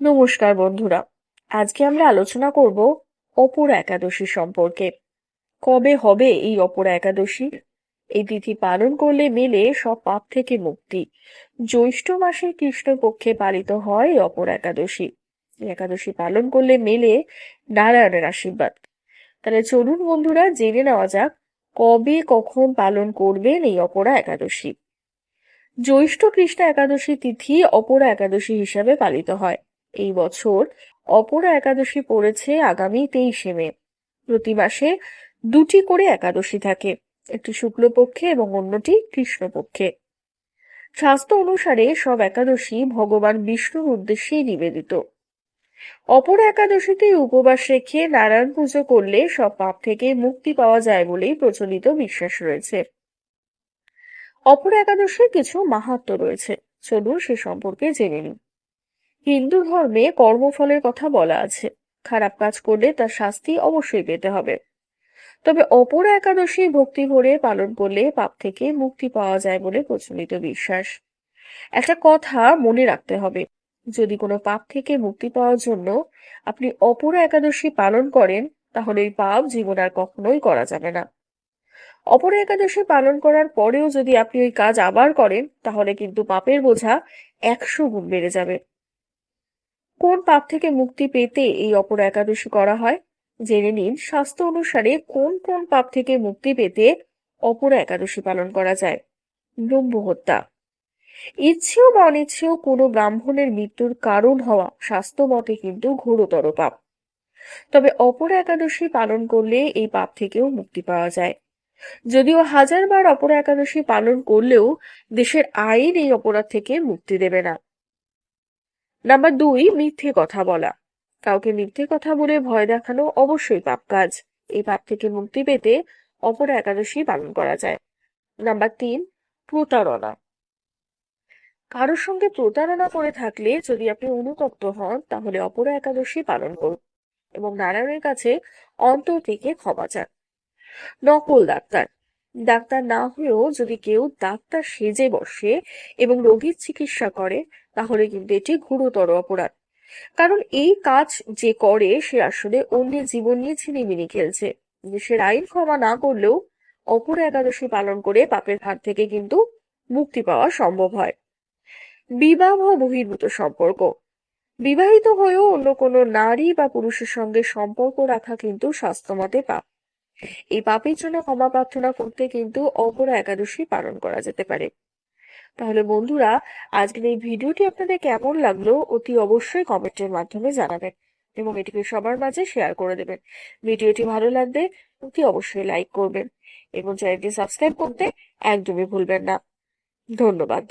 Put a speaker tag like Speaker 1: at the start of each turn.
Speaker 1: নমস্কার বন্ধুরা। আজকে আমরা আলোচনা করব অপরা একাদশী সম্পর্কে। কবে হবে এই অপরা একাদশী? এই তিথি পালন করলে মেলে সব পাপ থেকে মুক্তি। জ্যৈষ্ঠ মাসের কৃষ্ণপক্ষে পালিত হয় অপরা একাদশী। একাদশী পালন করলে মেলে নারায়ণের আশীর্বাদ। তাহলে চলুন বন্ধুরা, জেনে নেওয়া যাক কবে কখন পালন করবেন এই অপরা একাদশী। জ্যৈষ্ঠ কৃষ্ণ একাদশী তিথি অপরা একাদশী হিসাবে পালিত হয়। এই বছর অপরা একাদশী পড়েছে আগামী তেইশে মে। প্রতি মাসে দুটি করে একাদশী থাকে, একটি শুক্লপক্ষে এবং অন্যটি কৃষ্ণপক্ষে। শাস্ত্র অনুসারে সব একাদশী ভগবান বিষ্ণুর উদ্দেশ্যেই নিবেদিত। অপর একাদশীতে উপবাস রেখে নারায়ণ পুজো করলে সব পাপ থেকে মুক্তি পাওয়া যায় বলেই প্রচলিত বিশ্বাস রয়েছে। অপর একাদশীর কিছু মাহাত্ম রয়েছে, চলুন সে সম্পর্কে জেনে নিই। হিন্দু ধর্মে কর্মফলের কথা বলা আছে। খারাপ কাজ করলে তার শাস্তি অবশ্যই পেতে হবে। তবে অপর একাদশী ভক্তি ভরে পালন করলে পাপ থেকে মুক্তি পাওয়া যায় বলে প্রচলিত বিশ্বাস। একটা কথা মনে রাখতে হবে, যদি কোনো পাপ থেকে মুক্তি পাওয়ার জন্য আপনি অপর একাদশী পালন করেন, তাহলে এই পাপ জীবন আর কখনোই করা যাবে না। অপর একাদশী পালন করার পরেও যদি আপনি ওই কাজ আবার করেন, তাহলে কিন্তু পাপের বোঝা একশো গুণ বেড়ে যাবে। কোন পাপ থেকে মুক্তি পেতে এই অপর একাদশী করা হয়? জেনে নিন স্বাস্থ্য অনুসারে কোন কোন পাপ থেকে মুক্তি পেতে অপর একাদশী পালন করা যায়? ব্রহ্ম হত্যা ইচ্ছেও বা অনিচ্ছেও কোনো ব্রাহ্মণের মৃত্যুর কারণ হওয়া স্বাস্থ্য মতে কিন্তু ঘোরতর পাপ। তবে অপর একাদশী পালন করলে এই পাপ থেকেও মুক্তি পাওয়া যায়। যদিও হাজারবার অপর একাদশী পালন করলেও দেশের আইন এই অপরাধ থেকে মুক্তি দেবে না। নাম্বার দুই, মিথ্যে কথা বলা। কাউকে মিথ্যে কথা বলে ভয় দেখানো অবশ্যই পাপ কাজ। এই পাপ থেকে মুক্তি পেতে অপর একাদশী পালন করা যায়। নাম্বার তিন, প্রতারণা। কারোর সঙ্গে প্রতারণা করে থাকলে যদি আপনি অনুতপ্ত হন, তাহলে অপর একাদশী পালন করুন এবং নারায়ণের কাছে অন্তর থেকে ক্ষমা চান। নকল ডাক্তার। ডাক্তার না হয়েও যদি কেউ ডাক্তার সেজে বসে এবং রোগীর চিকিৎসা করে, তাহলে কিন্তু এটি গুরুতর অপরাধ। কারণ এই কাজ যে করে, সে আসলে অন্যের জীবন নিয়ে ছিনিমিনি খেলছে। দেশের আইন ক্ষমা না করলেও অপর একাদশী পালন করে পাপের হাত থেকে কিন্তু মুক্তি পাওয়া সম্ভব হয়। বিবাহ বহির্ভূত সম্পর্ক। বিবাহিত হয়েও অন্য কোনো নারী বা পুরুষের সঙ্গে সম্পর্ক রাখা কিন্তু স্বাস্থ্যমতে পাপ। এই পাপের জন্য ক্ষমা প্রার্থনা করতে কিন্তু অপরা একাদশী পালন করা যেতে পারে। তাহলে বন্ধুরা, আজকের এই ভিডিওটি আপনাদের কেমন লাগল অতি অবশ্যই কমেন্টের মাধ্যমে জানাবেন এবং এটিকে সবার মাঝে শেয়ার করে দেবেন। ভিডিওটি ভালো লাগলে অতি অবশ্যই লাইক করবেন এবং চ্যানেলটি সাবস্ক্রাইব করতে একদমই ভুলবেন না। ধন্যবাদ।